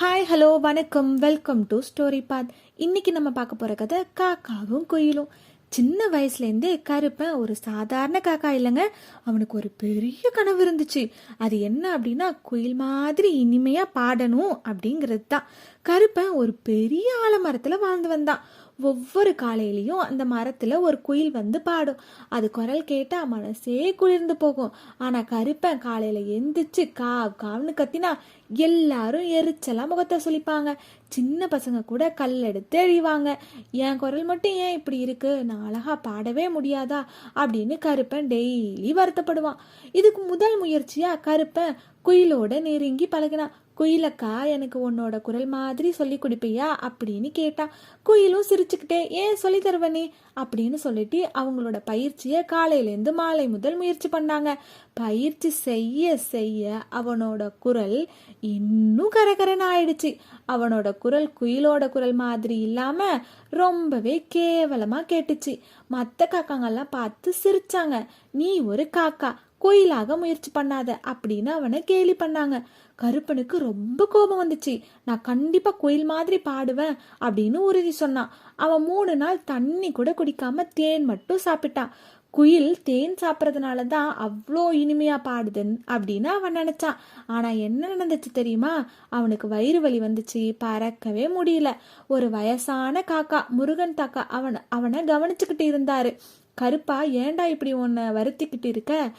Hi hello வணக்கம். Welcome to story path இன்னைக்கு நம்ம பார்க்க போகிற கதை காக்காவும் குயிலும். சின்ன வயசுலேருந்தே கருப்பன் ஒரு சாதாரண காக்கா இல்லைங்க. அவனுக்கு ஒரு பெரிய கனவு இருந்துச்சு. அது என்ன அப்படின்னா குயில் மாதிரி இனிமையாக பாடணும் அப்படிங்கிறது தான். கருப்பன் ஒரு பெரிய ஆலமரத்தில் வாழ்ந்து வந்தான். ஒவ்வொரு காலையிலையும் அந்த மரத்தில் ஒரு குயில் வந்து பாடும். அது குரல் கேட்டால் மனசே குளிர்ந்து போகும். ஆனால் கருப்பன் காலையில் எந்திரிச்சு காவ் காவ்னு கத்தினா எல்லாரும் எரிச்சலாக முகத்தை சொல்லிப்பாங்க சின்ன பசங்க கூட கல் எடுத்து எழிவாங்க என் குரல் மட்டும் ஏன் இப்படி இருக்கு? நான் அழகா பாடவே முடியாதா? அப்படின்னு கருப்பன் டெய்லி வருத்தப்படுவான். இதுக்கு முதல் முயற்சியாக கருப்பன் குயிலோட நெருங்கி பழகினான். குயிலக்கா எனக்கு உன்னோட குரல் மாதிரி சொல்லி கொடுப்பியா அப்படின்னு கேட்டா குயிலும் சிரிச்சுக்கிட்டே ஏன் சொல்லி தருவனே அப்படின்னு சொல்லிட்டு அவங்களோட பயிற்சியை காலையிலேருந்து மாலை முதல் முயற்சி பண்ணாங்க. பயிற்சி செய்ய செய்ய அவனோட குரல் இன்னும் கரகரன் ஆயிடுச்சு. அவனோட குரல் குயிலோட குரல் மாதிரி இல்லாம ரொம்பவே கேவலமா கேட்டுச்சு. மற்ற காக்காங்கெல்லாம் பார்த்து சிரிச்சாங்க. நீ ஒரு காக்கா குயிலாக முயற்சி பண்ணாத அப்படின்னு அவனை கேலி பண்ணாங்க. கருப்பனுக்கு ரொம்ப கோபம் வந்துச்சு. நான் கண்டிப்பா குயில் மாதிரி பாடுவேன் அப்படின்னு உறுதி சொன்னான். அவன் மூணு நாள் தண்ணி கூட குடிக்காம தேன் மட்டும் சாப்பிட்டான். குயில் தேன் சாப்பிட்றதுனால தான் அவ்வளோ இனிமையாக பாடுதுன்னு அப்படின்னு அவன் நினச்சான். ஆனால் என்ன நடந்துச்சு தெரியுமா? அவனுக்கு வயிறு வலி வந்துச்சு பறக்கவே முடியல. ஒரு வயசான காக்கா முருகன் தாக்கா அவன் அவனை கவனிச்சுக்கிட்டு இருந்தாரு. கருப்பா ஏன்டா இப்படி உன்னை வருத்திக்கிட்டு இருக்க?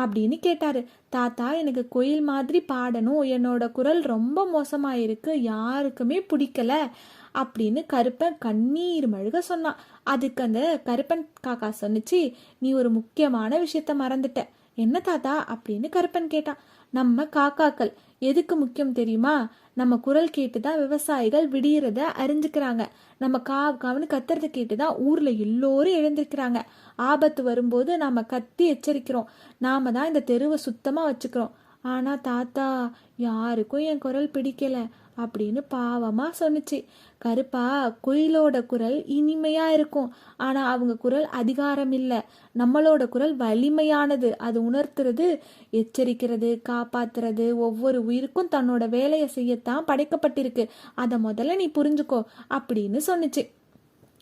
அப்படின்னு கேட்டாரு. தாத்தா எனக்கு கோயில் மாதிரி பாடணும். என்னோட குரல் ரொம்ப மோசமாயிருக்கு யாருக்குமே பிடிக்கல. அப்படின்னு கருப்பன் கண்ணீர் மழுக சொன்னான். அதுக்கு அந்த கருப்பன் காக்கா சொன்னிச்சு நீ ஒரு முக்கியமான விஷயத்த மறந்துட்ட. என்ன தாத்தா? அப்படின்னு கருப்பன் கேட்டான். நம்ம காக்காக்கள் எதுக்கு முக்கியம் தெரியுமா? நம்ம குரல் கேட்டு தான் விவசாயிகள் விடியறத அறிஞ்சுக்கிறாங்க. நம்ம காவ் காவனு கத்துறத கேட்டு தான் ஊர்ல எல்லோரும் எழுந்திருக்கிறாங்க. ஆபத்து வரும்போது நாம கத்தி எச்சரிக்கிறோம். நாம தான் இந்த தெருவை சுத்தமா வச்சுக்கிறோம். ஆனா தாத்தா யாருக்கும் என் குரல் பிடிக்கல. அப்படின்னு பாவமாக சொன்னுச்சு. கருப்பா குயிலோட குரல் இனிமையா இருக்கும். ஆனா அவங்க குரல் அதிகாரம் இல்லை நம்மளோட குரல் வலிமையானது. அது உணர்த்துறது எச்சரிக்கிறது காப்பாத்துறது. ஒவ்வொரு உயிருக்கும் தன்னோட வேலையை செய்யத்தான் படைக்கப்பட்டிருக்கு. அதை முதல்ல நீ புரிஞ்சுக்கோ அப்படின்னு சொன்னுச்சு.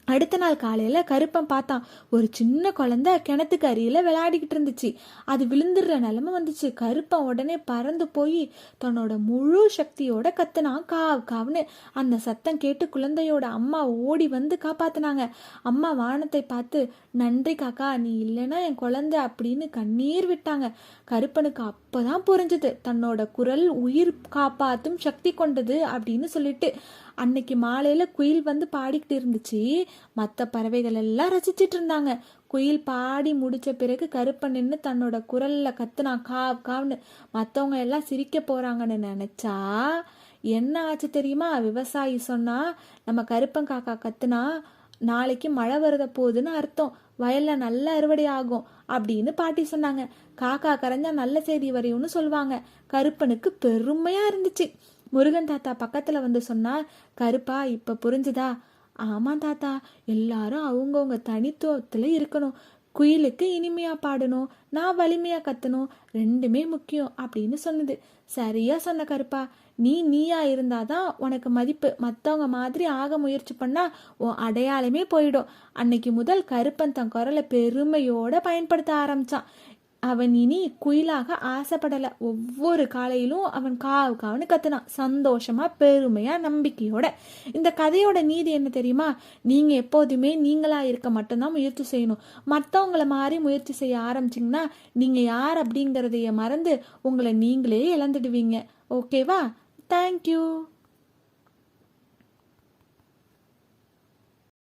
அடுத்த நாள் காலையில் கருப்பன் பார்த்தான் ஒரு சின்ன குழந்த கிணத்துக்கு அருகில் விளையாடிக்கிட்டு இருந்துச்சு. அது விழுந்துடுற நிலமை வந்துச்சு. கருப்பன் உடனே பறந்து போய் தன்னோட முழு சக்தியோட கத்துனான். காவ் காவ்னு அந்த சத்தம் கேட்டு குழந்தையோட அம்மா ஓடி வந்து காப்பாத்தினாங்க. அம்மா வானத்தை பார்த்து நன்றி காக்கா நீ இல்லைன்னா என் குழந்தை அப்படின்னு கண்ணீர் விட்டாங்க. கருப்பனுக்கு அப்போதான் புரிஞ்சுது தன்னோட குரல் உயிர் காப்பாத்தும் சக்தி கொண்டது அப்படின்னு சொல்லிட்டு. அன்னைக்கு மாலையில குயில் வந்து பாடிக்கிட்டு இருந்துச்சு. மற்ற பறவைகள் எல்லாம் ரசிச்சிட்டு இருந்தாங்க. குயில் பாடி முடிச்ச பிறகு கருப்பன் நின்று தன்னோட குரல்ல கத்துனா காவ் காவ்னு மற்றவங்க எல்லாம் சிரிக்க போறாங்கன்னு நினைச்சா என்ன ஆச்சு தெரியுமா? விவசாயி சொன்னா நம்ம கருப்பன் காக்கா கத்துனா நாளைக்கு மழை வருத போகுதுன்னு அர்த்தம். வயல்ல நல்ல அறுவடை ஆகும். அப்படின்னு பாட்டி சொன்னாங்க. காக்கா கரைஞ்சா நல்ல செய்தி வரையும்னு சொல்லுவாங்க. கருப்பனுக்கு பெருமையா இருந்துச்சு. முருகன் தாத்தா பக்கத்துல வந்து சொன்னா கருப்பா இப்ப புரிஞ்சுதா? ஆமா தாத்தா எல்லாரும் அவங்கவுங்க தனித்துவத்துல இருக்கணும். குயிலுக்கு இனிமையா பாடணும். நான் வலிமையா கத்தணும். ரெண்டுமே முக்கியம் அப்படின்னு சொன்னது. சரியா சொன்ன கருப்பா. நீ நீயா இருந்தாதான் உனக்கு மதிப்பு. மற்றவங்க மாதிரி ஆக முயற்சி பண்ணா உன் அடையாளமே போயிடும். அன்னைக்கு முதல் கருப்பன் தன் குரலை பெருமையோட பயன்படுத்த ஆரம்பிச்சான். அவன் இனி குயிலாக ஆசைப்படலை. ஒவ்வொரு காலையிலும் அவன் காவு காவனு கத்துனான். சந்தோஷமா பெருமையா நம்பிக்கையோட. இந்த கதையோட நீதி என்ன தெரியுமா? நீங்க எப்போதுமே நீங்களா இருக்க மட்டும்தான் முயற்சி செய்யணும். மற்றவங்கள மாதிரி முயற்சி செய்ய ஆரம்பிச்சிங்கன்னா நீங்க யார் அப்படிங்கிறதைய மறந்து உங்களை நீங்களே இழந்துடுவீங்க. ஓகேவா? தேங்க்யூ